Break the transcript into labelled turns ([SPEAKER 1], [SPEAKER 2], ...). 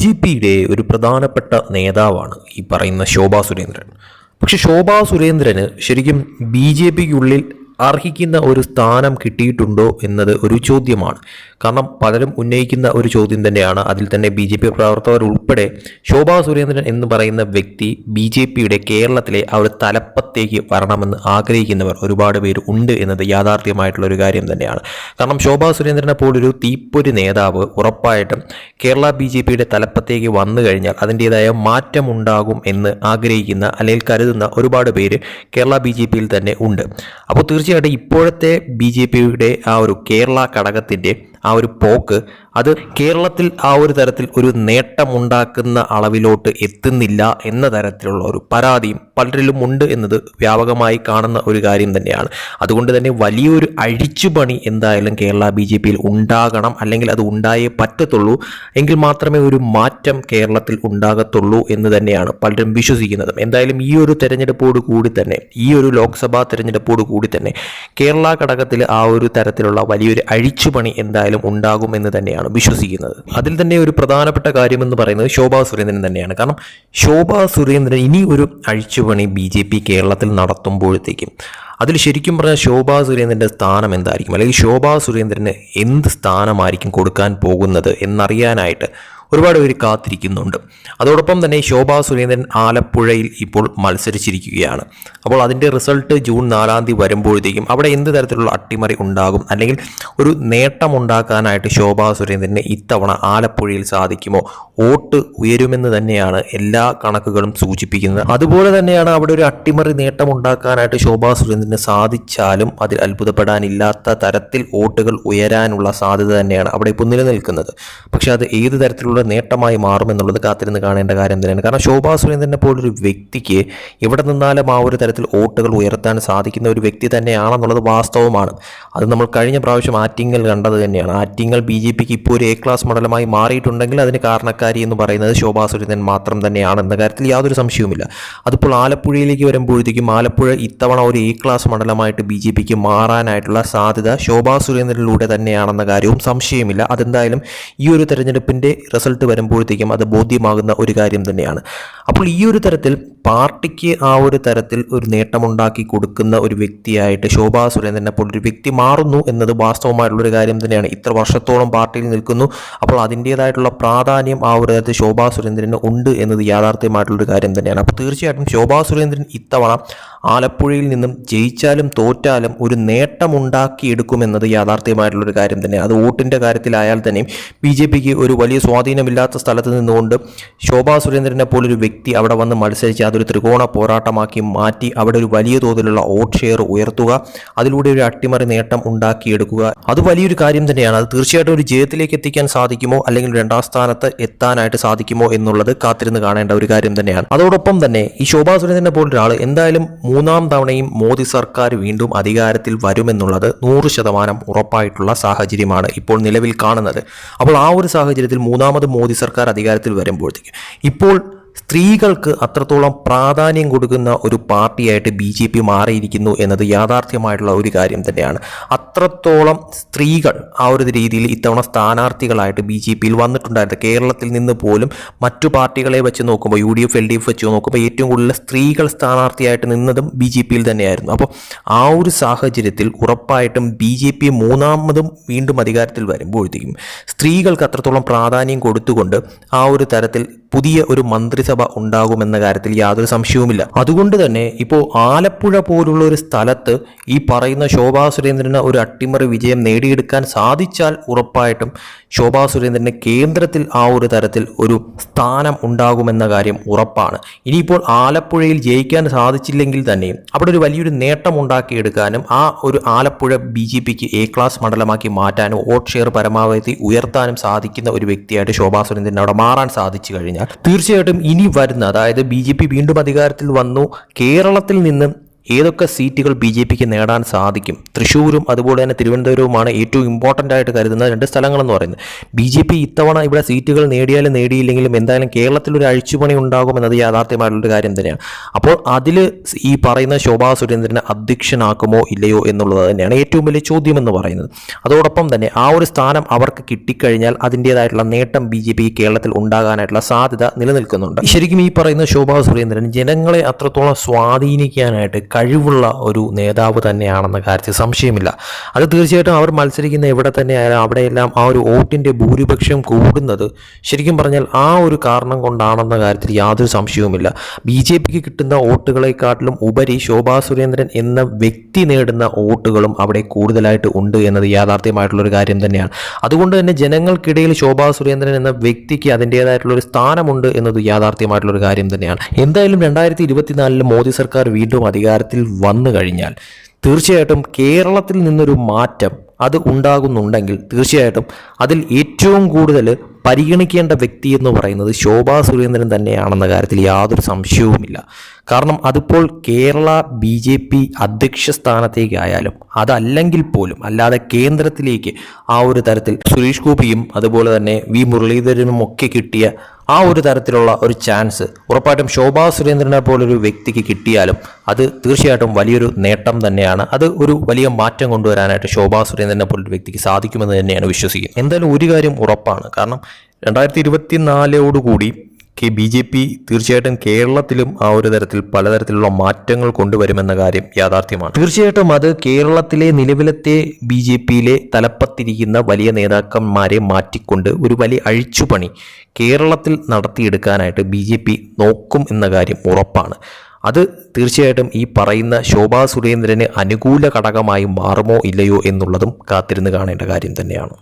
[SPEAKER 1] J പിയുടെ ഒരു പ്രധാനപ്പെട്ട നേതാവാണ് ഈ പറയുന്ന ശോഭാ സുരേന്ദ്രൻ. പക്ഷെ ശോഭാ സുരേന്ദ്രന് ശരിക്കും ബി ജെ പിക്കുള്ളിൽ അർഹിക്കുന്ന ഒരു സ്ഥാനം കിട്ടിയിട്ടുണ്ടോ എന്നത് ഒരു ചോദ്യമാണ്. കാരണം പലരും ഉന്നയിക്കുന്ന ഒരു ചോദ്യം തന്നെയാണ്. അതിൽ തന്നെ ബി ജെ പി പ്രവർത്തകർ ഉൾപ്പെടെ ശോഭാ സുരേന്ദ്രൻ എന്ന് പറയുന്ന വ്യക്തി ബി ജെ പിയുടെ കേരളത്തിലെ ആ ഒരു തലപ്പത്തേക്ക് വരണമെന്ന് ആഗ്രഹിക്കുന്നവർ ഒരുപാട് പേര് ഉണ്ട് എന്നത് യാഥാർത്ഥ്യമായിട്ടുള്ള ഒരു കാര്യം തന്നെയാണ്. കാരണം ശോഭാ സുരേന്ദ്രനെ പോലൊരു തീപ്പൊരു നേതാവ് ഉറപ്പായിട്ടും കേരള ബി ജെ പിയുടെ തലപ്പത്തേക്ക് വന്നു കഴിഞ്ഞാൽ അതിന്റെതായ മാറ്റമുണ്ടാകും എന്ന് ആഗ്രഹിക്കുന്ന അല്ലെങ്കിൽ കരുതുന്ന ഒരുപാട് പേര് കേരള ബി ജെ പിയിൽ തന്നെ ഉണ്ട്. അപ്പോൾ തീർച്ചയായിട്ടും ഇപ്പോഴത്തെ ബി ജെ പിയുടെ ആ ഒരു കേരള ഘടകത്തിന്റെ ഒരു പോക്ക് അത് കേരളത്തിൽ ആ ഒരു തരത്തിൽ ഒരു നേട്ടമുണ്ടാക്കുന്ന അളവിലോട്ട് എത്തുന്നില്ല എന്ന തരത്തിലുള്ള ഒരു പരാതിയും പലരിലും ഉണ്ട് എന്നത് വ്യാപകമായി കാണുന്ന ഒരു കാര്യം തന്നെയാണ്. അതുകൊണ്ട് തന്നെ വലിയൊരു അഴിച്ചുപണി എന്തായാലും കേരള ബി ജെ പിയിൽ ഉണ്ടാകണം അല്ലെങ്കിൽ അത് ഉണ്ടായേ പറ്റത്തുള്ളൂ. എങ്കിൽ മാത്രമേ ഒരു മാറ്റം കേരളത്തിൽ ഉണ്ടാകത്തുള്ളൂ എന്ന് തന്നെയാണ് പലരും വിശ്വസിക്കുന്നത്. എന്തായാലും ഈ ഒരു തെരഞ്ഞെടുപ്പോട് കൂടി തന്നെ ഈ ഒരു ലോക്സഭാ തെരഞ്ഞെടുപ്പോട് കൂടി തന്നെ കേരള ഘടകത്തിൽ ആ ഒരു തരത്തിലുള്ള വലിയൊരു അഴിച്ചുപണി എന്തായാലും ഉണ്ടാകും എന്ന് തന്നെയാണ് വിശ്വസിക്കുന്നത്. അതിൽ തന്നെ ഒരു പ്രധാനപ്പെട്ട കാര്യമെന്ന് പറയുന്നത് ശോഭാ സുരേന്ദ്രൻ തന്നെയാണ്. കാരണം ശോഭാ സുരേന്ദ്രൻ ഇനി ഒരു അഴിച്ചുപണി ബി ജെ പി കേരളത്തിൽ നടത്തുമ്പോഴത്തേക്കും അതിൽ ശരിക്കും പറഞ്ഞാൽ ശോഭാ സുരേന്ദ്രന്റെ സ്ഥാനം എന്തായിരിക്കും? അല്ലെങ്കിൽ ശോഭാ സുരേന്ദ്രന് എന്ത് സ്ഥാനമായിരിക്കും കൊടുക്കാൻ പോകുന്നത് എന്നറിയാനായിട്ട് ഒരുപാട് പേര് കാത്തിരിക്കുന്നുണ്ട്. അതോടൊപ്പം തന്നെ ശോഭാ സുരേന്ദ്രൻ ആലപ്പുഴയിൽ ഇപ്പോൾ മത്സരിച്ചിരിക്കുകയാണ്. അപ്പോൾ അതിന്റെ റിസൾട്ട് ജൂൺ നാലാം തീയതി വരുമ്പോഴത്തേക്കും അവിടെ എന്ത് തരത്തിലുള്ള അട്ടിമറി ഉണ്ടാകും? അല്ലെങ്കിൽ ഒരു നേട്ടമുണ്ടാക്കാനായിട്ട് ശോഭാ സുരേന്ദ്രന് ഇത്തവണ ആലപ്പുഴയിൽ സാധിക്കുമോ? വോട്ട് ഉയരുമെന്ന് തന്നെയാണ് എല്ലാ കണക്കുകളും സൂചിപ്പിക്കുന്നത്. അതുപോലെ തന്നെയാണ് അവിടെ ഒരു അട്ടിമറി നേട്ടമുണ്ടാക്കാനായിട്ട് ശോഭാ സുരേന്ദ്രന് സാധിച്ചാലും അതിൽ അത്ഭുതപ്പെടാനില്ലാത്ത തരത്തിൽ വോട്ടുകൾ ഉയരാനുള്ള സാധ്യത തന്നെയാണ് അവിടെ ഇപ്പോൾ നിലനിൽക്കുന്നത്. പക്ഷേ അത് ഏത് തരത്തിലുള്ള നേട്ടമായി മാറുമെന്നുള്ളത് കാത്തിരുന്ന് കാണേണ്ട കാര്യം തന്നെയാണ്. കാരണം ശോഭാ സുരേന്ദ്രനെ പോലൊരു വ്യക്തിക്ക് എവിടെ നിന്നാലും ആ ഒരു തരത്തിൽ വോട്ടുകൾ ഉയർത്താൻ സാധിക്കുന്ന ഒരു വ്യക്തി തന്നെയാണെന്നുള്ളത് വാസ്തവമാണ്. അത് നമ്മൾ കഴിഞ്ഞ പ്രാവശ്യം ആറ്റിങ്ങൽ കണ്ടത് തന്നെയാണ്. ആറ്റിങ്ങൽ ബി ജെ പിക്ക് ഇപ്പോൾ ഒരു എ ക്ലാസ് മണ്ഡലമായി മാറിയിട്ടുണ്ടെങ്കിൽ അതിന് കാരണക്കാരി എന്ന് പറയുന്നത് ശോഭാ സുരേന്ദ്രൻ മാത്രം തന്നെയാണ് എന്ന കാര്യത്തിൽ യാതൊരു സംശയവുമില്ല. അതിപ്പോൾ ആലപ്പുഴയിലേക്ക് വരുമ്പോഴത്തേക്കും ആലപ്പുഴ ഇത്തവണ ഒരു എ ക്ലാസ് മണ്ഡലമായിട്ട് ബി ജെ പിക്ക് മാറാനായിട്ടുള്ള സാധ്യത ശോഭാ സുരേന്ദ്രനിലൂടെ തന്നെയാണെന്ന കാര്യവും സംശയമില്ല. അതെന്തായാലും ഈ ഒരു തെരഞ്ഞെടുപ്പിന്റെ റിസൾട്ട് വരുമ്പോഴത്തേക്കും അത് ബോധ്യമാകുന്ന ഒരു കാര്യം തന്നെയാണ്. അപ്പോൾ ഈ ഒരു തരത്തിൽ പാർട്ടിക്ക് ആ ഒരു തരത്തിൽ ഒരു നേട്ടമുണ്ടാക്കി കൊടുക്കുന്ന ഒരു വ്യക്തിയായിട്ട് ശോഭാ സുരേന്ദ്രനെ പോലെ ഒരു വ്യക്തി മാറുന്നു എന്നത് വാസ്തവമായിട്ടുള്ളൊരു കാര്യം തന്നെയാണ്. ഇത്ര വർഷത്തോളം പാർട്ടിയിൽ നിൽക്കുന്നു. അപ്പോൾ അതിന്റേതായിട്ടുള്ള പ്രാധാന്യം ആ ഒരു തരത്തിൽ ശോഭാ സുരേന്ദ്രന് ഉണ്ട് എന്നത് യാഥാർത്ഥ്യമായിട്ടുള്ളൊരു കാര്യം തന്നെയാണ്. അപ്പോൾ തീർച്ചയായിട്ടും ശോഭാ സുരേന്ദ്രൻ ഇത്തവണ ആലപ്പുഴയിൽ നിന്നും ജയിച്ചാലും തോറ്റാലും ഒരു നേട്ടമുണ്ടാക്കിയെടുക്കുമെന്നത് യാഥാർത്ഥ്യമായിട്ടുള്ളൊരു കാര്യം തന്നെ അത് വോട്ടിന്റെ കാര്യത്തിലായാൽ തന്നെയും ബി ജെ പിക്ക് ഒരു വലിയ സ്വാധീനമില്ലാത്ത സ്ഥലത്ത് നിന്നുകൊണ്ട് ശോഭാ സുരേന്ദ്രനെ പോലൊരു വ്യക്തി അവിടെ വന്ന് മത്സരിച്ച് അതൊരു ത്രികോണ പോരാട്ടമാക്കി മാറ്റി അവിടെ ഒരു വലിയ തോതിലുള്ള വോട്ട് ഷെയർ ഉയർത്തുക അതിലൂടെ ഒരു അട്ടിമറി നേട്ടം ഉണ്ടാക്കിയെടുക്കുക. അത് വലിയൊരു കാര്യം തന്നെയാണ്. അത് തീർച്ചയായിട്ടും ഒരു ജയത്തിലേക്ക് എത്തിക്കാൻ സാധിക്കുമോ അല്ലെങ്കിൽ രണ്ടാം സ്ഥാനത്ത് എത്താനായിട്ട് സാധിക്കുമോ എന്നുള്ളത് കാത്തിരുന്ന് കാണേണ്ട ഒരു കാര്യം തന്നെയാണ്. അതോടൊപ്പം തന്നെ ഈ ശോഭാ സുരേന്ദ്രനെ പോലൊരാൾ എന്തായാലും മൂന്നാം തവണയും മോദി സർക്കാർ വീണ്ടും അധികാരത്തിൽ വരുമെന്നുള്ളത് നൂറ് ശതമാനം ഉറപ്പായിട്ടുള്ള സാഹചര്യമാണ് ഇപ്പോൾ നിലവിൽ കാണുന്നത്. അപ്പോൾ ആ ഒരു സാഹചര്യത്തിൽ മൂന്നാമത് മോദി സർക്കാർ അധികാരത്തിൽ വരുമ്പോഴത്തേക്ക്. ഇപ്പോൾ സ്ത്രീകൾക്ക് അത്രത്തോളം പ്രാധാന്യം കൊടുക്കുന്ന ഒരു പാർട്ടിയായിട്ട് ബി ജെ പി മാറിയിരിക്കുന്നു എന്നത് യാഥാർത്ഥ്യമായിട്ടുള്ള ഒരു കാര്യം തന്നെയാണ്. അത്രത്തോളം സ്ത്രീകൾ ആ ഒരു രീതിയിൽ ഇത്തവണ സ്ഥാനാർത്ഥികളായിട്ട് ബി ജെ പിയിൽ വന്നിട്ടുണ്ടായിരുന്നു. കേരളത്തിൽ നിന്ന് പോലും മറ്റു പാർട്ടികളെ വെച്ച് നോക്കുമ്പോൾ U D F L D F വെച്ച് നോക്കുമ്പോൾ ഏറ്റവും കൂടുതൽ സ്ത്രീകൾ സ്ഥാനാർത്ഥിയായിട്ട് നിന്നതും ബി ജെ പിയിൽ തന്നെയായിരുന്നു. അപ്പോൾ ആ ഒരു സാഹചര്യത്തിൽ ഉറപ്പായിട്ടും ബി ജെ പി മൂന്നാമതും വീണ്ടും അധികാരത്തിൽ വരുമ്പോഴത്തേക്കും സ്ത്രീകൾക്ക് അത്രത്തോളം പ്രാധാന്യം കൊടുത്തുകൊണ്ട് ആ ഒരു തരത്തിൽ പുതിയ ഒരു മന്ത്രിസഭ ഉണ്ടാകുമെന്ന കാര്യത്തിൽ യാതൊരു സംശയവുമില്ല. അതുകൊണ്ട് തന്നെ ഇപ്പോൾ ആലപ്പുഴ പോലുള്ള ഒരു സ്ഥലത്ത് ഈ പറയുന്ന ശോഭാ സുരേന്ദ്രന് ഒരു അട്ടിമറി വിജയം നേടിയെടുക്കാൻ സാധിച്ചാൽ ഉറപ്പായിട്ടും ശോഭാ സുരേന്ദ്രന് കേന്ദ്രത്തിൽ ആ ഒരു തരത്തിൽ ഒരു സ്ഥാനം ഉണ്ടാകുമെന്ന കാര്യം ഉറപ്പാണ്. ഇനിയിപ്പോൾ ആലപ്പുഴയിൽ ജയിക്കാൻ സാധിച്ചില്ലെങ്കിൽ തന്നെയും അവിടെ ഒരു വലിയൊരു നേട്ടം ഉണ്ടാക്കിയെടുക്കാനും ആ ഒരു ആലപ്പുഴ ബി ജെ പിക്ക് എ ക്ലാസ് മണ്ഡലമാക്കി മാറ്റാനും വോട്ട് ഷെയർ പരമാവധി ഉയർത്താനും സാധിക്കുന്ന ഒരു വ്യക്തിയായിട്ട് ശോഭാ സുരേന്ദ്രൻ അവിടെ മാറാൻ സാധിച്ചു കഴിഞ്ഞാൽ തീർച്ചയായിട്ടും ഇനി വരുന്ന അതായത് ബി വീണ്ടും അധികാരത്തിൽ വന്നു കേരളത്തിൽ നിന്ന് ഏതൊക്കെ സീറ്റുകൾ ബി ജെ പിക്ക് നേടാൻ സാധിക്കും? തൃശ്ശൂരും അതുപോലെ തന്നെ തിരുവനന്തപുരവുമാണ് ഏറ്റവും ഇമ്പോർട്ടന്റ് ആയിട്ട് കരുതുന്ന രണ്ട് സ്ഥലങ്ങളെന്ന് പറയുന്നത്. ബി ജെ പി ഇത്തവണ ഇവിടെ സീറ്റുകൾ നേടിയാലും നേടിയില്ലെങ്കിലും എന്തായാലും കേരളത്തിൽ ഒരു അഴിച്ചുപണി ഉണ്ടാകുമെന്നത് യാഥാർത്ഥ്യമായിട്ടുള്ളൊരു കാര്യം തന്നെയാണ്. അപ്പോൾ അതിൽ ഈ പറയുന്ന ശോഭാ സുരേന്ദ്രനെ അധ്യക്ഷനാക്കുമോ ഇല്ലയോ എന്നുള്ളത് തന്നെയാണ് ഏറ്റവും വലിയ ചോദ്യം എന്ന് പറയുന്നത്. അതോടൊപ്പം തന്നെ ആ ഒരു സ്ഥാനം അവർക്ക് കിട്ടിക്കഴിഞ്ഞാൽ അതിന്റേതായിട്ടുള്ള നേട്ടം ബി ജെ പി കേരളത്തിൽ ഉണ്ടാകാനായിട്ടുള്ള സാധ്യത നിലനിൽക്കുന്നുണ്ട്. ശരിക്കും ഈ പറയുന്ന ശോഭാ സുരേന്ദ്രൻ ജനങ്ങളെ അത്രത്തോളം സ്വാധീനിക്കാനായിട്ട് കഴിവുള്ള ഒരു നേതാവ് തന്നെയാണെന്ന കാര്യത്തിൽ സംശയമില്ല. അത് തീർച്ചയായിട്ടും അവർ മത്സരിക്കുന്ന എവിടെ തന്നെ ആയാലും അവിടെയെല്ലാം ആ ഒരു വോട്ടിന്റെ ഭൂരിപക്ഷം കൂടുന്നത് ശരിക്കും പറഞ്ഞാൽ ആ ഒരു കാരണം കൊണ്ടാണെന്ന കാര്യത്തിൽ യാതൊരു സംശയവുമില്ല. ബി ജെ പിക്ക് കിട്ടുന്ന വോട്ടുകളെക്കാട്ടിലും ഉപരി ശോഭാ സുരേന്ദ്രൻ എന്ന വ്യക്തി നേടുന്ന വോട്ടുകളും അവിടെ കൂടുതലായിട്ട് ഉണ്ട് എന്നത് യാഥാർത്ഥ്യമായിട്ടുള്ളൊരു കാര്യം തന്നെയാണ്. അതുകൊണ്ട് തന്നെ ജനങ്ങൾക്കിടയിൽ ശോഭാ സുരേന്ദ്രൻ എന്ന വ്യക്തിക്ക് അതിന്റേതായിട്ടുള്ളൊരു സ്ഥാനമുണ്ട് എന്നത് യാഥാർത്ഥ്യമായിട്ടുള്ളൊരു കാര്യം തന്നെയാണ്. എന്തായാലും രണ്ടായിരത്തി ഇരുപത്തിനാലിൽ മോദി സർക്കാർ വീണ്ടും അധികാരത്തിൽ വന്നു കഴിഞ്ഞാൽ തീർച്ചയായിട്ടും കേരളത്തിൽ നിന്നൊരു മാറ്റം അത് ഉണ്ടാകുന്നുണ്ടെങ്കിൽ തീർച്ചയായിട്ടും അതിൽ ഏറ്റവും കൂടുതൽ പരിഗണിക്കേണ്ട വ്യക്തി എന്ന് പറയുന്നത് ശോഭാ സുരേന്ദ്രൻ തന്നെയാണെന്ന കാര്യത്തിൽ യാതൊരു സംശയവുമില്ല. കാരണം അതിപ്പോൾ കേരള ബി ജെ പി അധ്യക്ഷ സ്ഥാനത്തേക്കായാലും അതല്ലെങ്കിൽ പോലും അല്ലാതെ കേന്ദ്രത്തിലേക്ക് ആ ഒരു തരത്തിൽ സുരേഷ് ഗോപിയും അതുപോലെ തന്നെ വി മുരളീധരനും ഒക്കെ കിട്ടിയ ആ ഒരു തരത്തിലുള്ള ഒരു ചാൻസ് ഉറപ്പായിട്ടും ശോഭാ സുരേന്ദ്രനെ പോലൊരു വ്യക്തിക്ക് കിട്ടിയാലും അത് തീർച്ചയായിട്ടും വലിയൊരു നേട്ടം തന്നെയാണ്. അത് ഒരു വലിയ മാറ്റം കൊണ്ടുവരാനായിട്ട് ശോഭാ സുരേന്ദ്രനെ പോലൊരു വ്യക്തിക്ക് സാധിക്കുമെന്ന് തന്നെയാണ് വിശ്വസിക്കുന്നത് എന്തായാലും ഒരു കാര്യം ഉറപ്പാണ്. കാരണം രണ്ടായിരത്തി ഇരുപത്തിനാലോടുകൂടി കെ ബി ജെ പി തീർച്ചയായിട്ടും കേരളത്തിലും ആ ഒരു തരത്തിൽ പലതരത്തിലുള്ള മാറ്റങ്ങൾ കൊണ്ടുവരുമെന്ന കാര്യം യാഥാർത്ഥ്യമാണ്. തീർച്ചയായിട്ടും അത് കേരളത്തിലെ നിലവിലത്തെ ബി ജെ പിയിലെ തലപ്പത്തിരിക്കുന്ന വലിയ നേതാക്കന്മാരെ മാറ്റിക്കൊണ്ട് ഒരു വലിയ അഴിച്ചുപണി കേരളത്തിൽ നടത്തിയെടുക്കാനായിട്ട് ബി ജെ പി നോക്കും എന്ന കാര്യം ഉറപ്പാണ്. അത് തീർച്ചയായിട്ടും ഈ പറയുന്ന ശോഭാ സുരേന്ദ്രന് അനുകൂല ഘടകമായി മാറുമോ ഇല്ലയോ എന്നുള്ളതും കാത്തിരുന്ന് കാണേണ്ട കാര്യം തന്നെയാണ്.